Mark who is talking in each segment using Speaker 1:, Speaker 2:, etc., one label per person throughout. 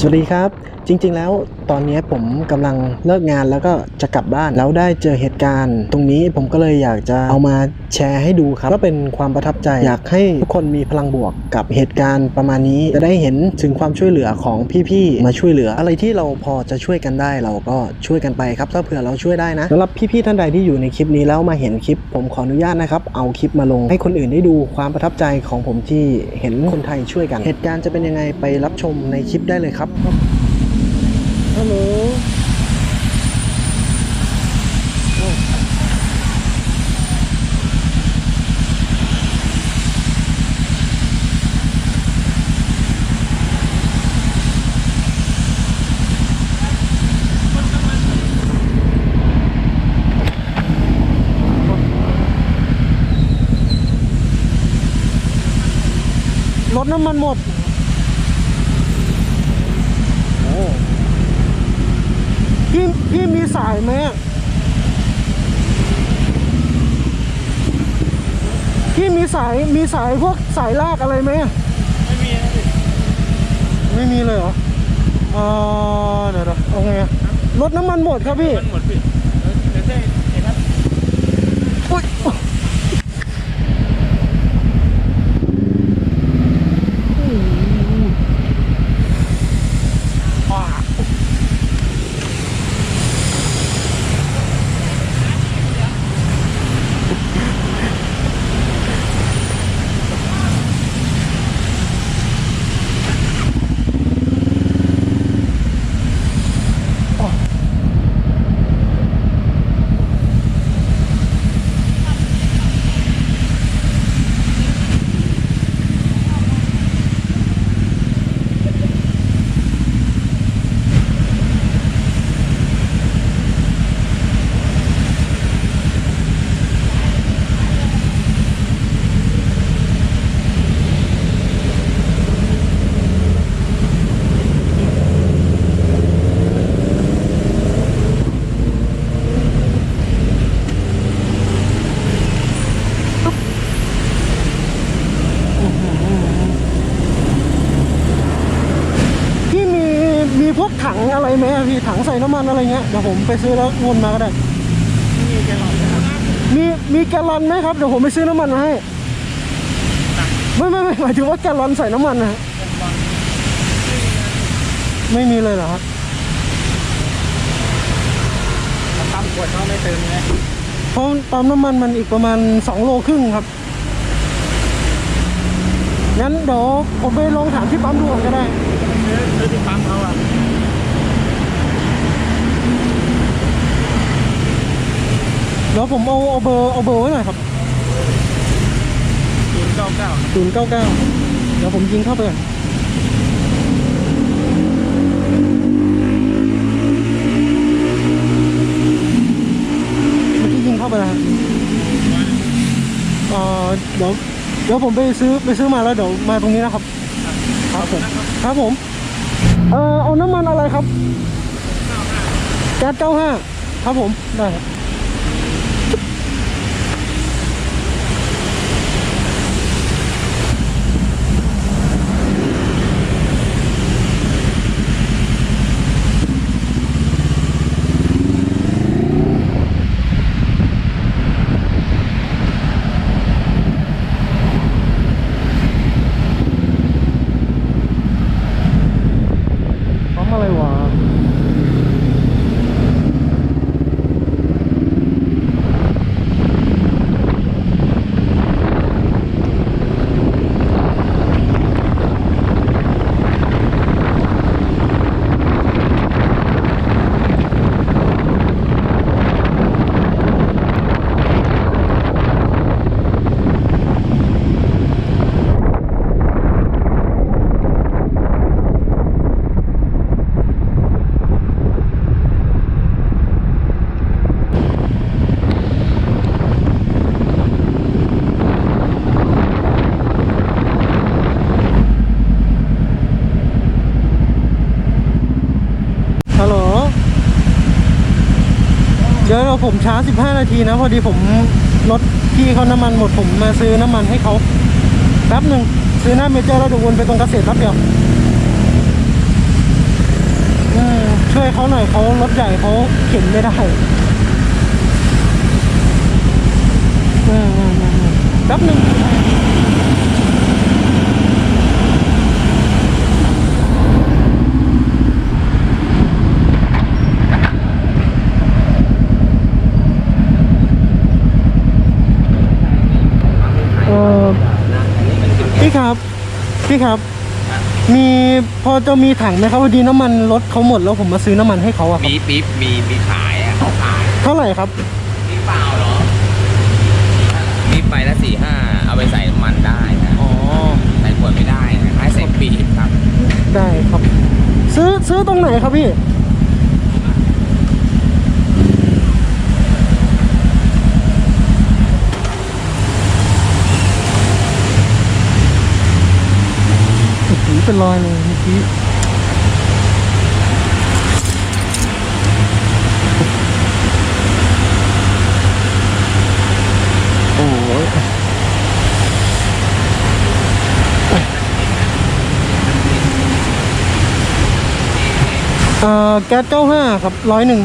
Speaker 1: สวัสดีครับ จริงๆแล้วตอนนี้ผมกำลังเลิกงานแล้วก็จะกลับบ้านแล้วได้เจอเหตุการณ์ ตรงนี้ผมก็เลยอยากจะเอามาแชร์ให้ดูครับก็เป็นความประทับใจ อยากให้ทุกคนมีพลังบวกกับเหตุการณ์ประมาณนี้ จะได้เห็นถึงความช่วยเหลือของพี่ๆมาช่วยเหลือ อะไรที่เราพอจะช่วยกันได้เราก็ช่วยกันไปครับ ถ้าเผื่อเราช่วยได้นะสำหรับพี่ๆท่านใดที่อยู่ในคลิปนี้แล้วมาเห็นคลิป ผมขออนุญาตนะครับเอาคลิปมาลง ให้คนอื่นได้ดูความประทับใจของผมที่เห็นคนไทยช่วยกัน เหตุการณ์จะเป็นยังไงไปรับชมในคลิปได้เลยครับฮัลโหลรถน้ำมันหมด โอ้ พี่พี่มีสายไหมพี่มีสายมีสายพวกสายลากอะไรไหม
Speaker 2: ไม่มีนะพี่
Speaker 1: ไม่มีเลยเหรอเออเดี๋ยวเดี๋ยวเอาไงอะรถน้ำมันหมดครับพี่
Speaker 2: มันหมดพี่เดี๋ยวเดี๋ยวเห็นครับ
Speaker 1: อุ๊ยพี่มีมีพวก ถังอะไรไหมอะพี่ถังใส่น้ำมันอะไรเงี้ยเดี๋ยวผมไปซื้อแล้ววนมาก็ได้
Speaker 2: ไม่มีแกลลอนนะครับ
Speaker 1: มีมีแกลลอนไหมครับเดี๋ยวผมไปซื้อน้ำมันมาให้ไม่ไม่ไม่หมายถึงว่าแกลลอนใส่น้ำมันนะฮะไม่มีเลยเหรอครับ
Speaker 2: ปั๊มขวดเขาไม่เติมไง
Speaker 1: เพราะปั๊มน้ำมันมันอีกประมาณ2โลครึ่งครับงั้นเดี๋ยวผมไปลองถามที่ปั๊มดูก่อนก็ได้
Speaker 2: ซื้อซื้อที่ปั๊มเขาอะ
Speaker 1: เดี๋ยวผมเอาเอาเบอร์เอาเบอร์ไว้หน่อยครับ
Speaker 2: ศูนย์เก้าเก้า
Speaker 1: ศูนย์เก้าเก้าเดี๋ยวผมยิงเข้าไปก่อนเมื่อกี้ยิงเข้าไปแล้วครับเอ่อเดี๋ยวเดี๋ยวผมไปซื้อไปซื้อมาแล้วเดี๋ยวมาตรงนี้นะครับ ครับผมครับผมเอ่อเอาน้ำมันอะไรครับแก๊สเก้าห้าครับผมได้ครับ ผมช้า 15 นาทีนะ พอดีผมรถพี่เขาน้ำมันหมดผมมาซื้อน้ำมันให้เขาแป๊บหนึ่งซื้อหน้าเมเจอร์แล้วเดี๋ยววนไปตรงเกษตรแป๊บเดียวช่วยเขาหน่อยเขารถใหญ่เขาเข็นไม่ได้ออเออเออเออแป๊บหนึ่งเออพี่ครับ พี่ครับ มีพอจะมีถังไหมครับพอดีน้ำมันรถเขาหมดแล้วผมมาซื้อน้ำมันให้เขาอะครับ
Speaker 3: ปี๊บปี๊บมีมีขายอะเขาขาย
Speaker 1: เท่าไหร่ครับ
Speaker 3: ปี๊บเปล่าเหรอปี๊บไปละสี่ห้าเอาไปใส่น้ำมันได้นะ
Speaker 1: อ๋อ
Speaker 3: ใส่ขวดไม่ได้นะให้ใส่ปี๊บครับ
Speaker 1: ได้ครับ ซื้อซื้อตรงไหนครับพี่ โอ้โห เป็นรอยเลยเมื่อกี้โอ้โหเอ่อแก๊ส95ครับร้อยหนึ่ง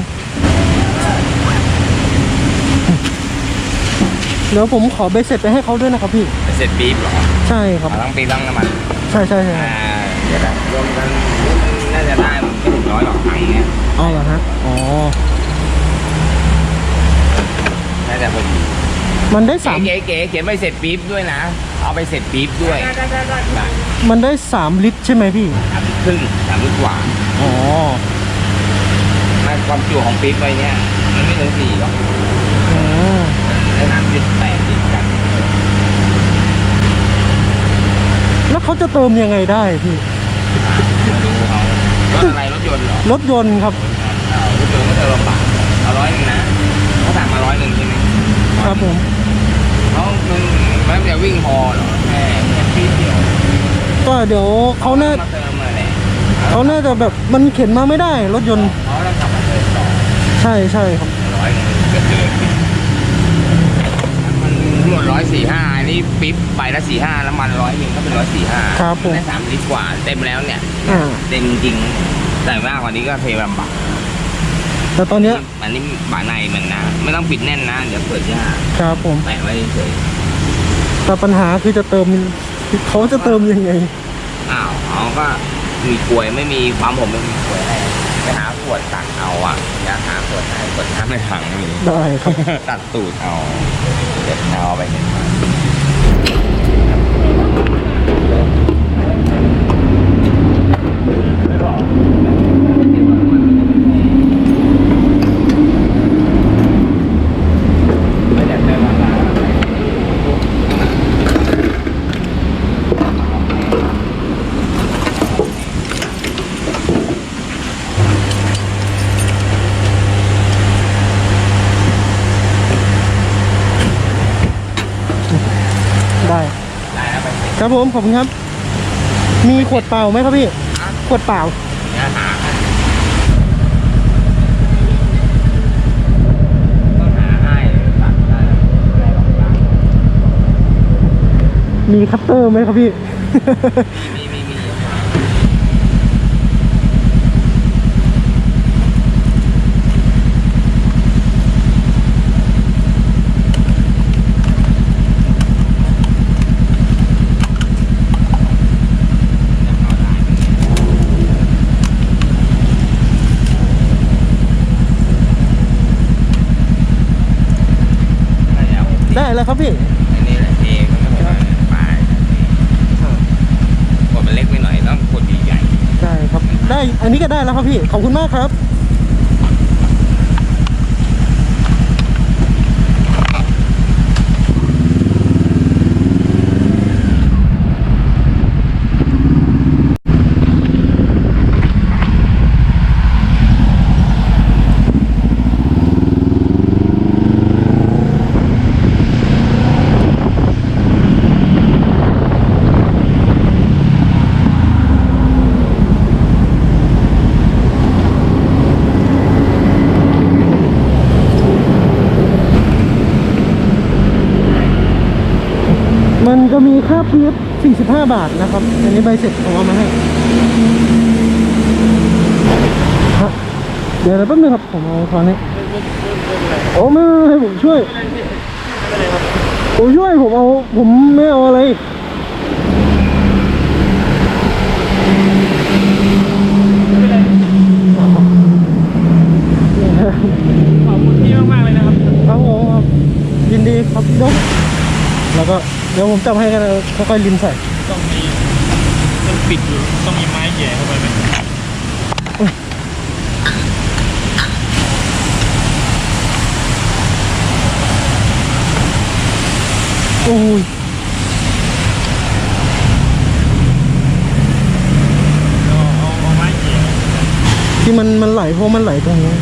Speaker 1: เดี๋ยวผมขอใบเสร็จไปให้เขาด้วยนะครับพี่
Speaker 3: ไปเสร็จปี๊บเหรอ
Speaker 1: ใช่ครับ
Speaker 3: เอาทั้งปี๊บทั้งน้ำมัน
Speaker 1: ใช่ใช่ใช่
Speaker 3: อ่าเดี๋ยวนะรวมกันมันน่าจะได้ไม่ถึงร้อยหรอกถังเนี้ย
Speaker 1: เอาเหรอฮะอ๋อ
Speaker 3: น่าจะพอดี
Speaker 1: มันได้สาม
Speaker 3: เก๋เก๋เขียนไปเสร็จปี๊บด้วยนะ เอาไปเสร็จปี๊บด้วยได้
Speaker 1: มันได้สามลิตรใช่ไหมพี่
Speaker 3: สามลิตรครึ่งสามลิตรกว่า
Speaker 1: อ๋อ
Speaker 3: ไม่ความจุของปี๊บไปเนี้ยมันไม่ถึงสี่หรอก
Speaker 1: อ๋อ
Speaker 3: ได้สามลิตรแปดลิตรกัน
Speaker 1: แล้วเขาจะเติมยังไงได้พี่
Speaker 3: ดูเขารถอะไรรถยนต์เหรอ
Speaker 1: รถยนต์ครับ
Speaker 3: เอารถยนต์ก็เธอลำบากเอาร้อยหนึ่งนะเขาสั่งมาร้อยหนึ่งใช่ไหม
Speaker 1: ครับผม
Speaker 3: เขามันมันจะวิ่งพอเหรอแค่แค่ปีเดียว
Speaker 1: ก็เดี๋ยวเขาน่า
Speaker 3: มาเติมมาเลย
Speaker 1: เขาน่าจะแบบมันเข็นมาไม่ได้ รถยนต์
Speaker 3: เขาแล้วกลับมาเติมต่อ
Speaker 1: ใช่ใช่ครับ
Speaker 3: ร้อยหนึ่งก็เดินมันทั้ง หมดร้อยสี่ห้าอันนี้ปิ๊บไปละสี่ห้าแล้วมันร้อยหนึ่งก็เป็นร้อยสี่ห้า
Speaker 1: ครับผม
Speaker 3: ได้สามลิตรกว่า เต็มแล้วเนี่ย
Speaker 1: อ่า
Speaker 3: เต็มจริงๆแต่มากกว่านี้ก็เทลำบาก
Speaker 1: แต่ตอนเนี้ย
Speaker 3: อันนี้บาในมันนะ ไม่ต้องปิดแน่นนะ เดี๋ยวเปิดยาก
Speaker 1: ครับผม
Speaker 3: แปะไว้เฉย
Speaker 1: แต่ปัญหาคือจะเติมเขาจะเติมยังไง
Speaker 3: อ้าวเขาก็มีกลวยไม่มีความผมไม่มีกลวยให้ไป หาขวดตักเอาอะอยากหาขวดให้ขวดน้ำในถังมี
Speaker 1: ได้ครับ
Speaker 3: ตัดตูดเอาเด็ดเอาไปเห็นมาไม่ได้เติมอะไร
Speaker 1: ได้
Speaker 3: ได้แล้วไปเห็น
Speaker 1: ครับผมขอบคุณครับ มีขวดเปล่าไหมครับพี่ ขวดเปล่า
Speaker 3: หาให้
Speaker 1: มีคัตเตอร์ไหมครับพี่
Speaker 3: มมีมี
Speaker 1: ได้แล้วครับพี่
Speaker 3: อันนี้แหละเองมันก็ไม่ไปขวดมันเล็กไปหน่อยต้องขวดใหญ่
Speaker 1: ได้ครับ ได้ อันนี้ก็ได้ แล้วครับพี่ ขอบคุณมากครับ มันจะมีค่าปี๊บ 45บาทนะครับ อันนี้ใบเสร็จผมเอามาให้ฮะเดี๋ยวนะแป๊บนึงครับผมเอาตอนนี้โอ้ไม่ไม่ไม่ให้ผมช่วยผมช่วยผมเอาผมไม่เอาอะไร
Speaker 2: ขอบคุณพี่มากๆเลยนะครับ
Speaker 1: ครับผมครับยินดีครับเดี๋ยวแล้วก็เดี๋ยวผมจับให้กันเลยค่อยๆลินใส่
Speaker 2: ต้องมีต้องปิดอยู่ต้องมีไม้แหย่เข้าไปไหม
Speaker 1: โอ้ย
Speaker 2: เอาเอาเอาไม้แหย่
Speaker 1: ที่มันมันไหลเพราะมันไหลตรงนี้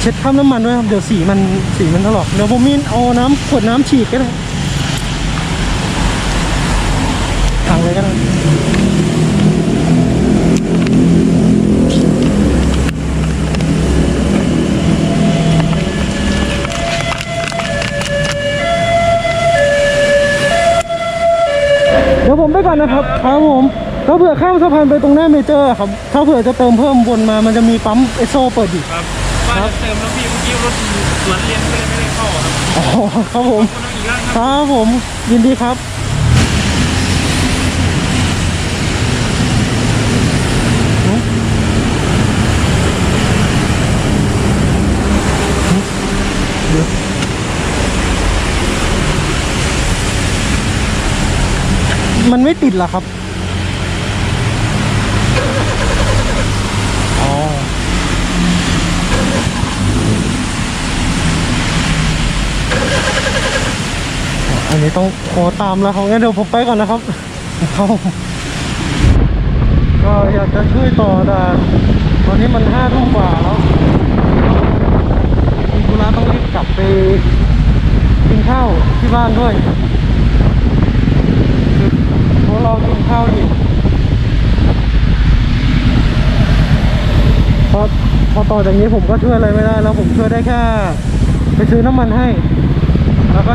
Speaker 1: เช็ดคราบน้ำมันด้วยครับ เดี๋ยวสีมันสีมันถลอกเดี๋ยวผมมีเอาน้ำขวดน้ำฉีดก็ได้ถังเลยก็ได้เดี๋ยวผมไปก่อนนะครับครับผมถ้าเผื่อข้ามสะพานไปตรงหน้าเมเจอร์ครับ ถ้าเผื่อจะเติมเพิ่มวนมา มันจะมีปั๊มเอสโซเปิดอยู่
Speaker 2: ครับ ว่าจะเติมแล้วพี่เมื่อกี้รถสวนเรียนก็เลยไม่ได้เข้าครับ
Speaker 1: อ๋อครับผม
Speaker 2: คนต้องอีกรั้ง
Speaker 1: ค
Speaker 2: ครับ
Speaker 1: รับผม ยินดีครับ มันไม่ติดเหรอครับ นนี้ต้องขอตามแล้วเขางั้นเดี๋ยวผมไปก่อนนะครับเขาก็อยากจะช่วยต่อแต่ตอนนี้มันห้าทุ่มกว่าแล้วมีธุระต้องรีบกลับไปกินข้าวที่บ้านด้วยเพราะเรากินข้าวอยู่พอพอต่อจากนี้ผมก็ช่วยอะไรไม่ได้แล้วผมช่วยได้แค่ไปซื้อน้ำมันให้ แล้วก็